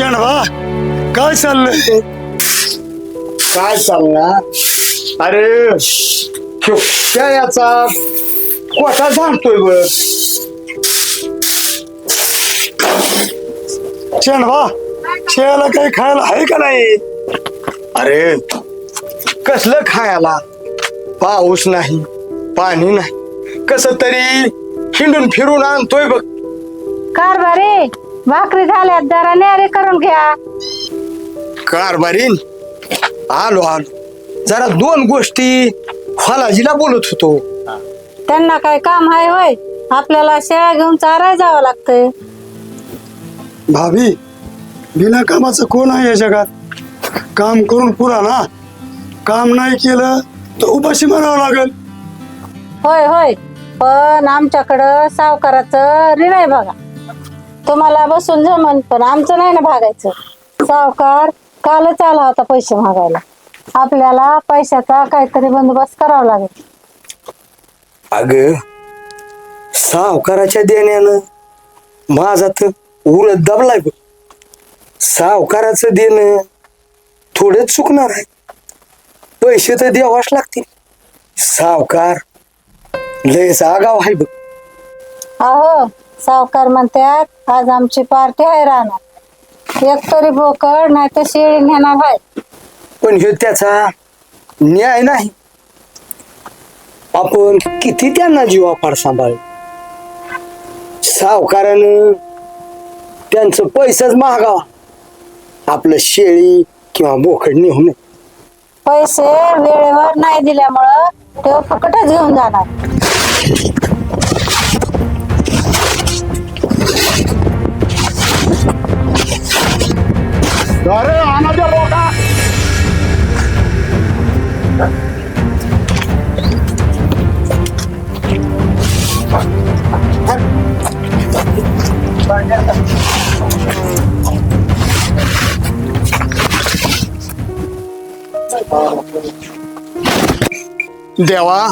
अरे चेंडवा काय चाललंय काय चालणार अरे त्या याचा कोटा जाणतोय बघ. चेंडवा शेळ्याला काही खायला आहे का नाही? अरे कसलं खायला? पाऊस नाही पाणी नाही. कस तरी हिंडून फिरून आणतोय बघ. कारभारी भाकरी झाल्यात जरा न्यारे करून घ्या. कारभारीन? आलो आलो. जरा दोन गोष्टी फलाजीला बोलत होतो. त्यांना काय काम आहे होय? आपल्याला शेळ्या घेऊन चाराय जावं लागतंय. भाभी बिना कामाचं कोण आहे या जगात? काम करून पुरा ना काम नाही केलं तर उपाशी मारावं लागेल. होय होय. पण आमच्याकडं सावकाराचं ऋण आहे बघा. तुम्हाला बसून जमन पण आमचं नाही ना भागायचं. सावकार कालच आला होता पैसे मागायला. आपल्याला पैशाचा काहीतरी बंदोबस्त करावा लागेल. अग सावकाराच्या देण्यानं माझा तर उलट दबलाय बघ. सावकाराचं देणं थोडेच चुकणार आहे. पैसे तर द्यावाच लागतील. सावकार लयच आगाव आहे बघ. अहो सावकार म्हणतात आज आमची पार्टी आहे राहणार एक तरी बोकड नाही तर शेळी नेणार आहे. पण हे त्याचा न्याय नाही. आपण किती त्यांना जीवापाड सांभाळ सावकारानं त्यांचं पैसाच महागावा. आपलं शेळी किंवा बोकड नेऊ नये. पैसे वेळेवर नाही दिल्यामुळं ते फुकटच घेऊन जाणार. अरे आणा द्या बोका देवा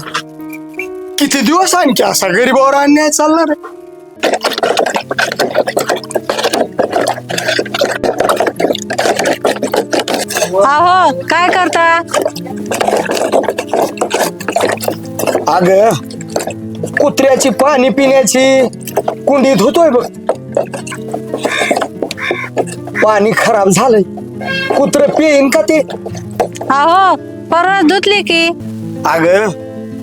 किती दिवस आणखी असा गरीबावर अन्याय चालणार आहे अहो काय करता? अग कुत्र्याची पाणी पिण्याची कुंडी धुतोय बघ. पाणी खराब झालंय. कुत्र पिईन का ते? अहो परवा धुतली की. अग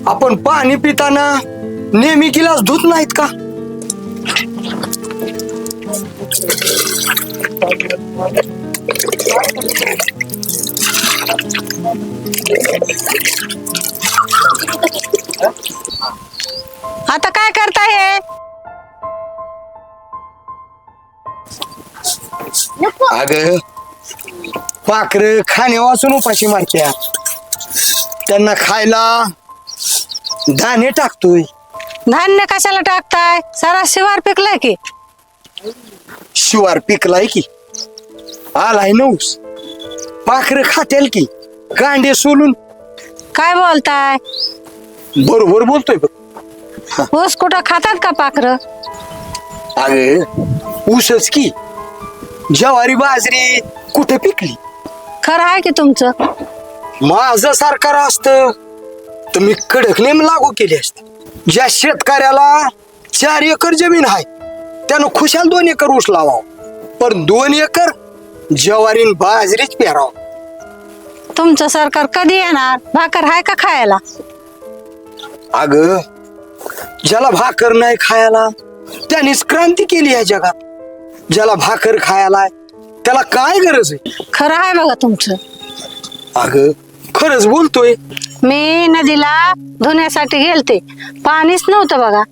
आपण पाणी पिताना नेहमी गिलास धुत नाहीत का? आता काय करता हे? अग पाखर खाणे वाचून उपाशी मारत्या. त्यांना खायला दाणे टाकतोय. धान्य कशाला टाकताय? सारा शिवार पिकलाय की? शिवार पिकलाय की. आलाय नऊस. पाखर खातेल की. कांडे सोलून. काय बोलताय? बरोबर बोलतोय बघ. ऊस कुठं खातात का पाखर? अगे ऊसच की. ज्वारी बाजरी कुठे पिकली? खरं आहे की तुमचं? माझं सरकार असत. तर मी कडक नेम लागू केले असते. ज्या शेतकऱ्याला चार एकर जमीन आहे त्यानं खुशाल दोन एकर ऊस लावावं. पण दोन एकर ज्वारीन बाजरीच पेरावं. तुमचं सरकार कधी येणार? भाकर आहे का खायला? अग ज्याला भाकर नाही खायला त्यानेच क्रांती केली या जगात. ज्याला भाकर खायला आहे, त्याला काय गरज आहे? खरं आहे बघा तुमचं. अग खरंच बोलतोय. मी नदीला धुण्यासाठी गेलते. पाणीच नव्हतं बघा.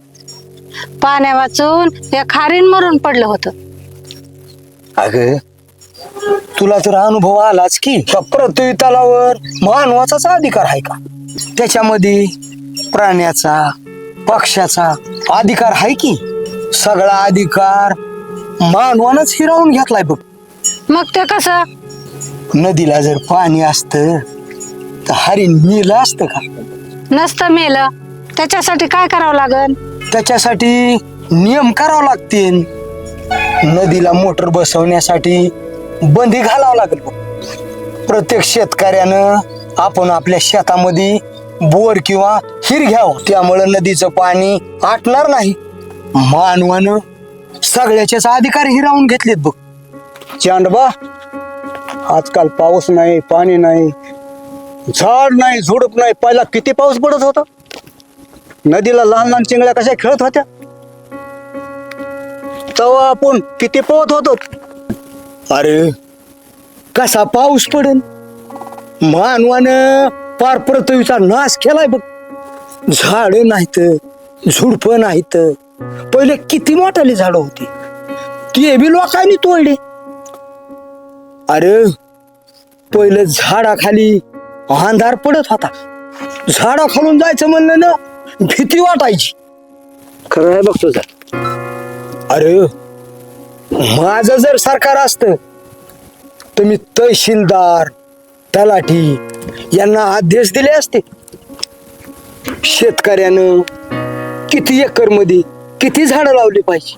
पाण्या वाचून या खारीन मरून पडलं होतं. अग तुला तर अनुभव आलाच की त्या पृथ्वी तलावर मानवाचाच अधिकार आहे का? त्याच्यामध्ये प्राण्याचा पक्ष्याचा अधिकार आहे की? सगळा अधिकार मानवानच हिरावून घेतलाय बघ. मग ते कसं? नदीला जर पाणी असत तर हरिण मेलं असतं का? नसतं मेलं. त्याच्यासाठी काय करावं लागल त्याच्यासाठी नियम करावे लागतील. नदीला मोटर बसवण्यासाठी बंदी घालावं लागेल. बघ. प्रत्येक शेतकऱ्यानं आपण आपल्या शेतामध्ये बोर किंवा हिर घ्यावं. त्यामुळं नदीचं पाणी आटणार नाही. मानवानं सगळ्याचेच अधिकार हिरावून घेतलेत बघ. चांडबा आजकाल पाऊस नाही पाणी नाही झाड नाही झुडप नाही. पहिला किती पाऊस पडत होता? नदीला लहान लहान चिंगड्या कशा खेळत होत्या? तेव्हा आपण किती पोहत होतो? अरे कसा पाऊस पडेल? मानवानं पार पृथ्वीचा नाश केलाय बघ. झाड नाहीत झुडप नाहीत. पहिले किती मोठाली झाडं होती? ती बी लोकांनी तोडली. अरे पहिले झाडाखाली अंधार पडत होता. झाडा खालून जायचं म्हणलं ना भीती वाटायची. खरं आहे बघ तुझं. अरे माझं जर सरकार असतं तर मी तहसीलदार तलाठी यांना आदेश दिले असते. शेतकऱ्यानं किती एकरमध्ये किती झाडं लावली पाहिजे?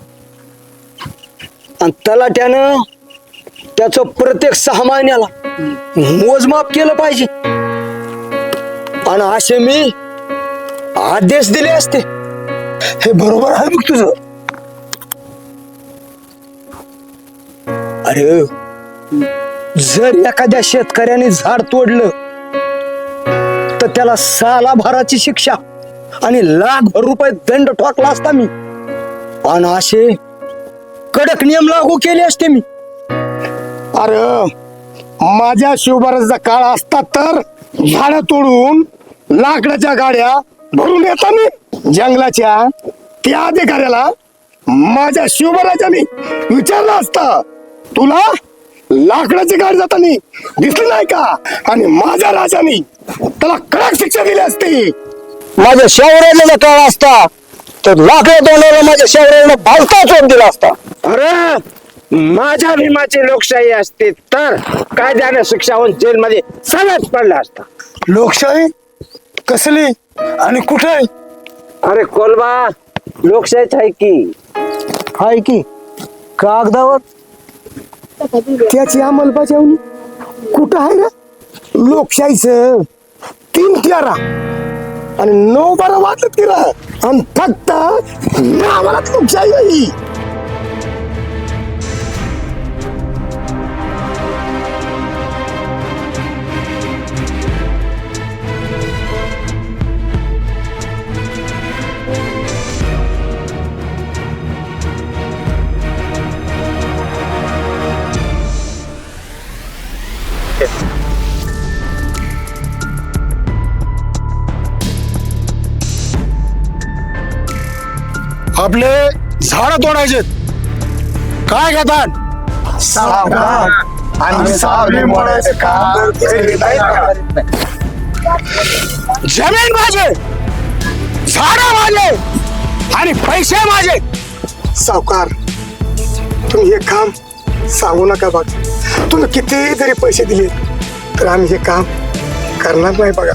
आणि तलाट्यानं त्याचं प्रत्येक सहा महिन्याला मोजमाप केलं पाहिजे. आणि असे मी आदेश दिले असते. हे बरोबर आहे मग तुझं? अरे जर एखाद्या शेतकऱ्याने झाड तोडलं तर त्याला साला भराची शिक्षा आणि लाख रुपये दंड ठोकला असता मी. आणि असे कडक नियम लागू केले असते मी. अरे माझ्या शिवबाराचा काळ असता तर झाडं तोडून लाकडाच्या गाड्या भरून येता मी. जंगलाच्या त्या अधिकाऱ्याला माझ्या शिवबाराच्यानी विचारलं असता. तुला लाकडाची गाडी जातानी दिसली नाही का? आणि माझ्या राजानी त्याला कडक शिक्षा दिली असती. माझ्या शौर्याला काळ असता. तर लाकडं तोंडाला माझ्या शौर्याला भालता चोप दिला असता. अरे माझ्या भीमाची लोकशाही असते तर कायद्याने शिक्षा होऊन जेलमध्ये सगळ्यात पडला असता. लोकशाही? कसली? आणि कुठे अरे कोलबा लोकशाहीच आहे की? हाय की? कागदावर? त्याची अंमलबजावणी कुठं आहे ना लोकशाहीचं. तीन तेरा. आणि नऊ बारा वाटत की आणि फक्त नावालाच लोकशाही आहे आपले झाड तोडायचे काय घेतात? सावकार आणि सावली काम जमीन माझे झाड माझे आणि पैसे माझे. सावकार तुम्ही हे काम सांगू नका बघ तुम्ही किती जरी पैसे दिले तर आम्ही हे काम करणार नाही बघा.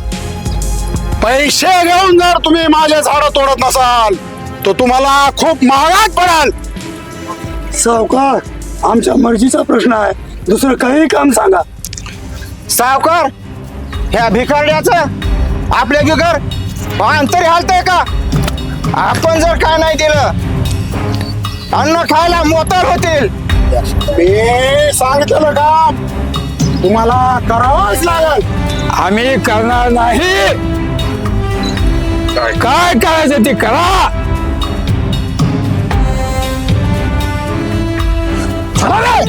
पैसे घेऊन जर तुम्ही माझे झाड तोडत नसाल तर तुम्हाला खूप महागात पडाल. सावकार आमच्या मर्जीचा प्रश्न आहे. दुसरं काही काम सांगा. सावकार ह्या भिकारड्याचं आपल्या गिगर अंतर हालतंय का? आपण जर काय नाही दिलं अन्न खायला मोतर होतील. मी सांगितलेलं काम तुम्हाला करावंच लागेल. आम्ही करणार नाही. काय? करायचं ते करा. चला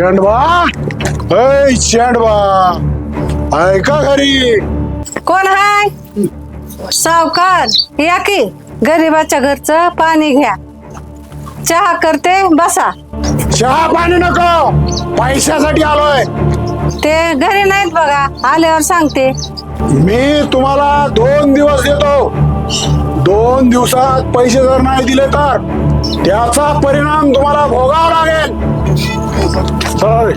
चेंडवा? ऐ चेंडवा. ऐका घरी? कोण हाय? सावकार या की. गरीबाच्या घरचं पाणी घ्या. चहा करते बसा. चहा पाणी नको. पैशासाठी आलोय. ते घरी नाहीत बघा आल्यावर सांगते. मी तुम्हाला दोन दिवस देतो. दोन दिवसात पैसे जर नाही दिले तर त्याचा परिणाम तुम्हाला भोगावा लागेल चला रे.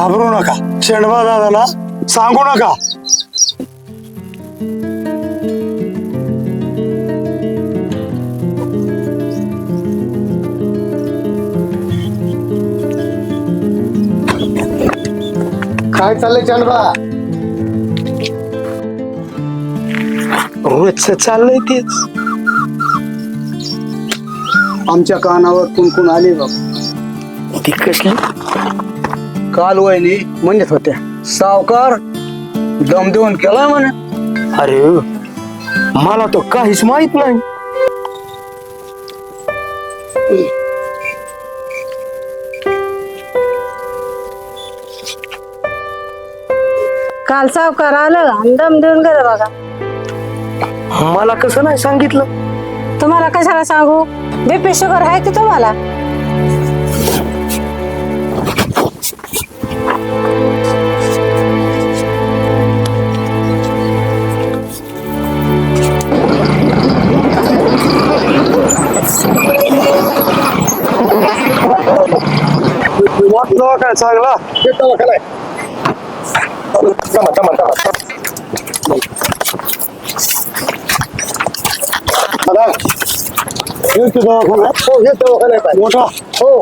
घाबरू नका. शेंडबा दादाला सांगू नका. काय चाललंय चंद्रा? रोजच चाललंय तेच. आमच्या कानावर कुणकुण आले बाबा. ती कसली? काल वहिनी म्हणत होत्या सावकार दम देऊन केला म्हणे. अरे मला तो काहीच माहीत नाही. काल सावकार आलं आणि दम देऊन गेलं बघा. मला कसं नाही सांगितलं? तुम्हाला कशाला सांगू? बीपी शुगर आहे की तुम्हाला. वाटलं काय चांगला मोठा हो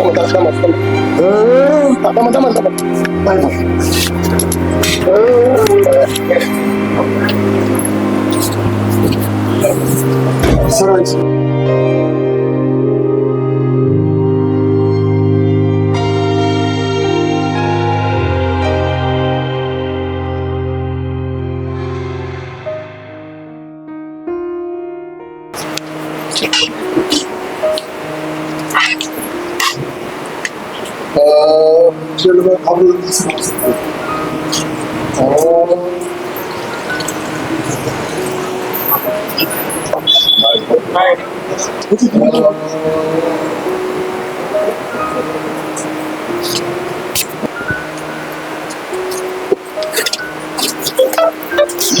teman teman teman teman teman teman teman.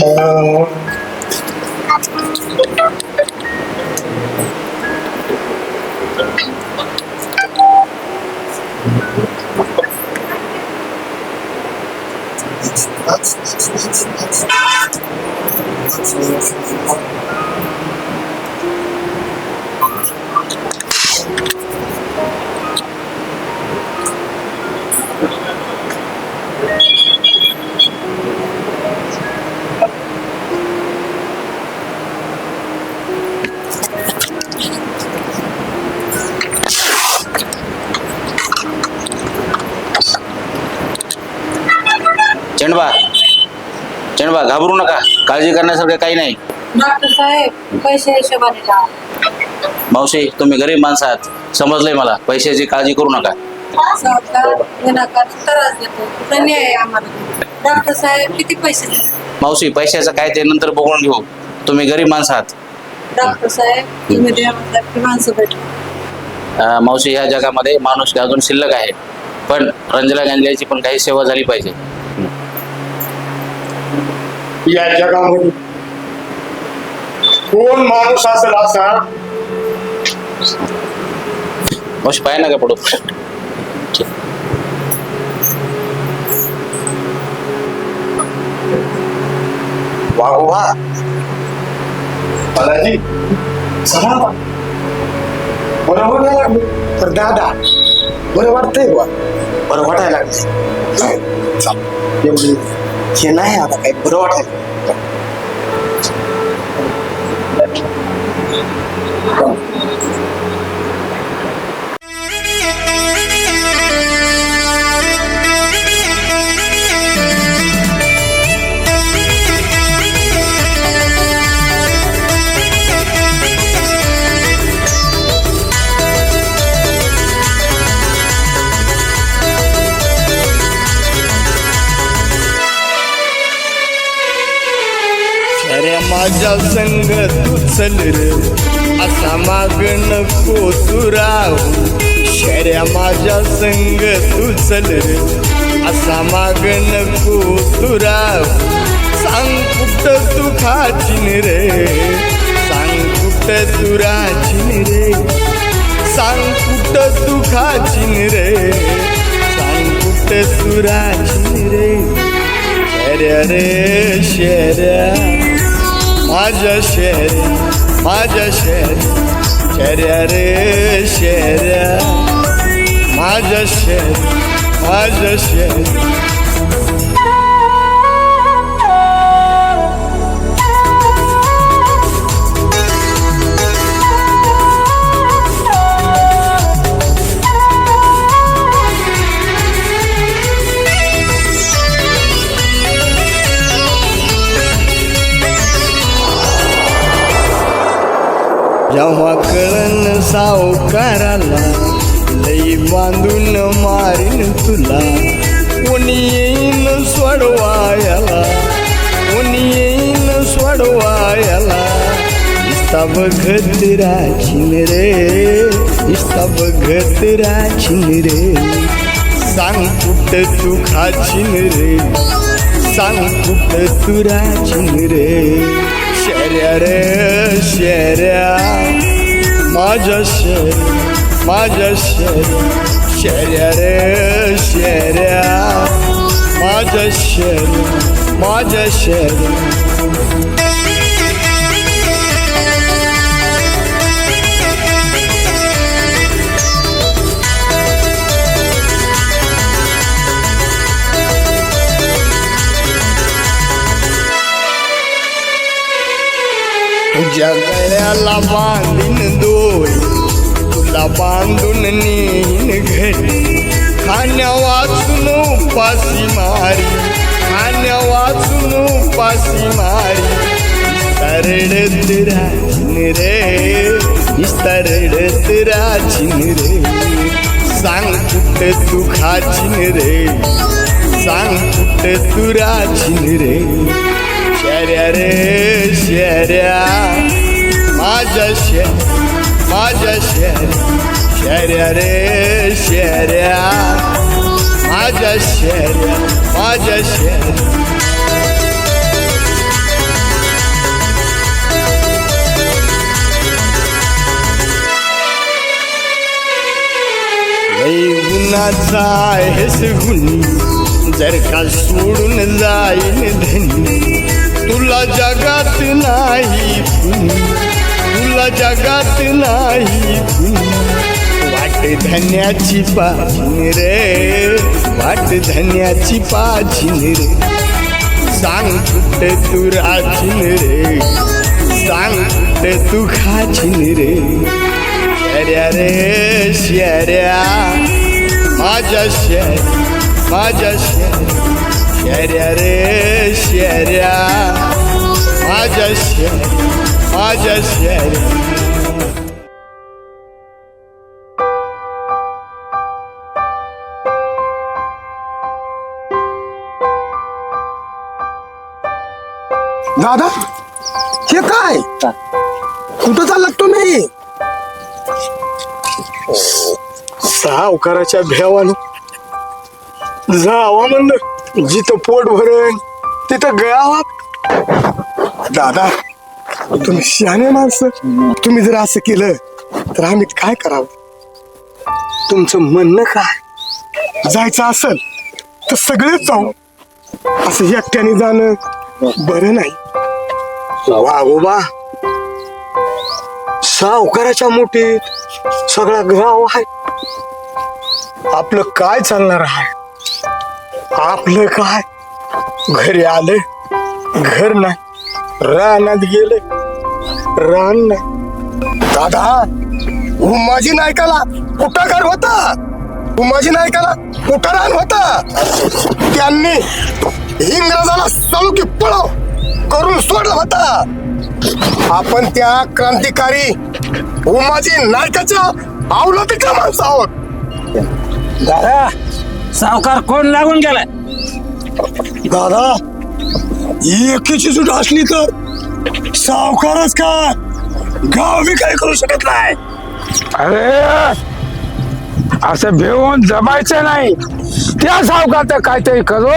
Oh. करण्यासारखं काही नाही. डॉक्टर साहेब पैसे हिशोबाने लावा. मावशी तुम्ही गरीब माणसं आहात समजलंय मला. पैशाची काळजी करू नका. सावकार विनाकारण त्रास देतो. कुठं न्याय आहे आम्हाला? डॉक्टर साहेब किती पैसे देतात? मावशी पैशाचं काय ते नंतर बघून घेऊ. तुम्ही गरीब माणसं आहात डॉक्टर साहेब तुम्ही द्या म्हणतात की माणसं भेटली अं, मावशी ह्या जगामध्ये माणूस अजून शिल्लक आहे. पण रंजना गांधीची पण काही सेवा झाली पाहिजे. या जगामध्ये कोण माणूस असेल असा मावशी पाय नका पडू? वागोबा दादाजी चला आता. बरं वाटायला लागलं? तर दादा बरं वाटतंय बा बरं वाटायला लागलं. चाल एवढी हे नाही आता काही बरं वाटायला. माझ्या संग तू चल रे. असा माग नको तू राहू शर्या माझ्या संग तू चल रे. असा माग नको तू राहू सांग कुठ तू खाचीन रे. सांग कुठ तू राचीन रे. सांग कुठ तू खाचीन रे. सांग कुठ तू राचीन रे. शेऱ्या रे शेऱ्या माझ्या शेऱ्या माझ्या शेऱ्या शेऱ्या रे शेऱ्या माझ्या शेऱ्या माझ्या शेऱ्या जेव्हा कळन सावकाराला लई बांधून मारीन तुला. कोणी येईन सोडवायला कोणी येईन सोडवायला. इस्ता बघत राचिन रे इस्ता बघत राचिन रे. सांग कुठं तू खाचिन रे. सांग कुठ तू राचिन रे शेऱ्या रे शेऱ्या माझ्या शेऱ्या माझ्या शेऱ्या शेऱ्या रे शेऱ्या माझ्या शेऱ्या माझ्या शेऱ्या तुझ्या गळ्याला बांधीन दोरी तुला बांधून नेईन घरी खाण्या वाचून उपासी मारी खाण्या वाचून उपासी मारी तरडत राजीन रे? तरडत राजीन रे सांग कुठ तू खाचीन रे? सांग कुठ तू राजीन रे? शेऱ्या रे शेऱ्या माझ्या शे माझ्या शेऱ्या शेऱ्या रे शेऱ्या माझ्या शेऱ्या माझ्या शेऱ्या लई गुणाचा आहेस गुणी जर का सोडून जाईन धनी। तुला जगात नाही कुणी तुला जगात नाही कुणी वाट धन्याची पाचिन रे। वाट धन्याची पाचिन रे। सांग कुठ तू राचिन रे। सांग कुठ तू खाचिन रे। शेऱ्या रे शेऱ्या माझ्या शेऱ्या माझ्या शेऱ्या रे शेऱ्या माझ्या शेऱ्या माझ्या शेऱ्या दादा हे काय? कुठं चाललात तुम्ही? सहा उकाराच्या भेवानं जावा म्हणलं. जिथं पोट भरण तिथं गावात दादा तुम्ही शहाणे माणसं. तुम्ही जर असं केलं तर आम्ही काय करावं? तुमचं म्हणणं काय? जायचं असेल तर सगळेच जाऊ. असं एकट्याने जाणं बरं नाही. वाघोबा सावकाराच्या मोठीत सगळा गाव आहे. आपलं काय चालणार आहे? आपलं काय? घरी आले घर नाही रानात गेले रान नाही. दादा उमाजी नायकाला कुठं घर होता. उमाजी नायकाला कुठं रान होता. त्यांनी इंग्रजाला सळुकी की करून सोडलं होता. आपण त्या क्रांतिकारी उमाजी नायकाच्या अवलंबिका माणसं आहोत. दादा सावकार कोण लागून गेलाय? दादा एकीची सुट असली तर सावकारच का गाव बी काही करू शकत नाही? अरे असं भेऊन जमायचं नाही. त्या सावकार काहीतरी करू.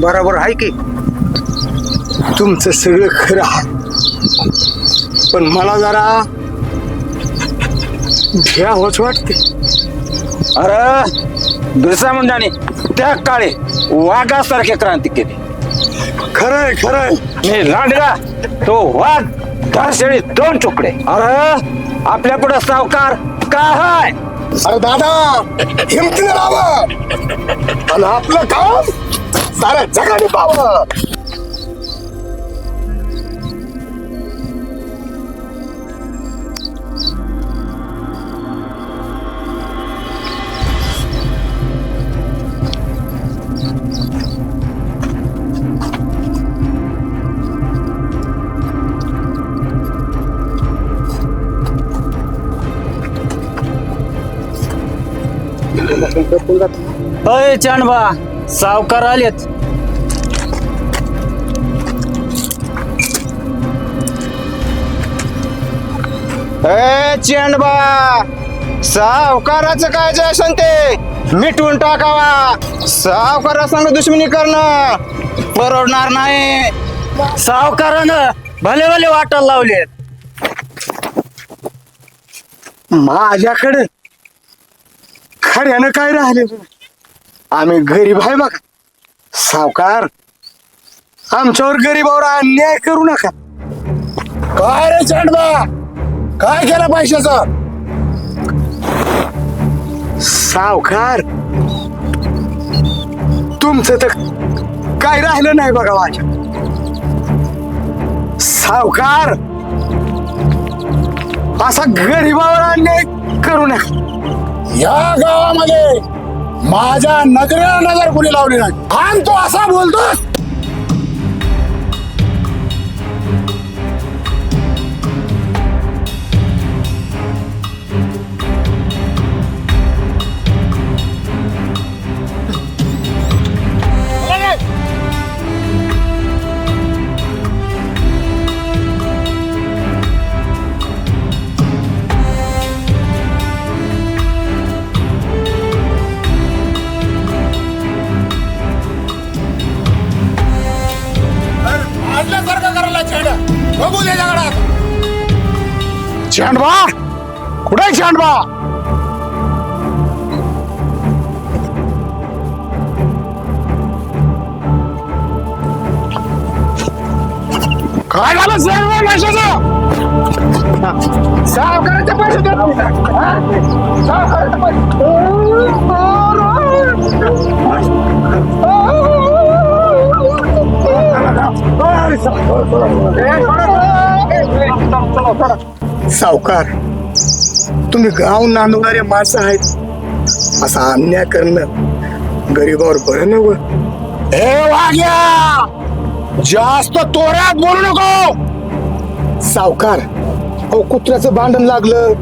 बरोबर आहे की. तुमचं सगळं खरं आहे. पण मला जरा भ्यावच वाटते अरे बिरसा मुंडाने त्या काळी वाघासारखी क्रांती केली. खरंय खरंय. मी लांडगा तो वाघ दरशेळी दोन तुकडे. अरे आपल्या पुढे सावकार काय हाय? अरे दादा हिमतीने राहावं आणि आपलं काम साऱ्या जगाने पाहावं. अय चांडबा सावकार आलेत. ए चेंडबा सावकाराचं काय जे असन ते मिटवून टाकावा. सावकारा संग दुश्मनी करणं परवडणार नाही. सावकारानं भले भले वाटायला लावलेत. माझ्याकडे खऱ्यानं काय राहिले? आम्ही गरीब आहे बघा. सावकार आमच्यावर गरीबावर अन्याय करू नका. काय रे चांडबा? काय केलं पैशाचा? सावकार तुमचं तर काय राहिलं नाही बघा माझ्या. सावकार असा गरीबावर अन्याय करू नका. या गावामध्ये माझ्या नजरेला नजर कुणी लावली नाही. आणि तो असा बोलतो चांडबा कुठे चांडबा काय झालं सर्व पैशाचं सावकाराचे पैसे देत नाही का? हा? सावकाराचे पैसे सावकार तुम्ही गाव नांदवणारे माणसं आहेत. असा अन्याय करणं गरीबावर बरं नव हे वाग्या! जास्त तोऱ्यात बोलू नको! सावकार अहो कुत्र्याचं भांडण लागलं.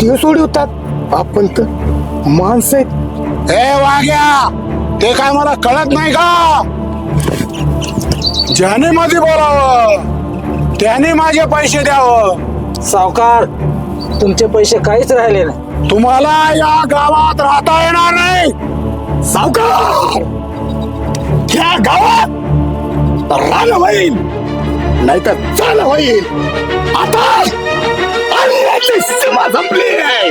ते सोडवतात आपण तर माणसं आहेत. हे वाग्या! ते काय मला कळत नाही का? ज्याने मध्ये बोलावं त्याने माझे पैसे द्यावं. सावकार तुमचे पैसे काहीच राहिले नाही. तुम्हाला या गावात राहता येणार नाही. सावकार! या गावात रान होईल नाही तर चाल होईल. आता आणि याची सीमा संपली. आहे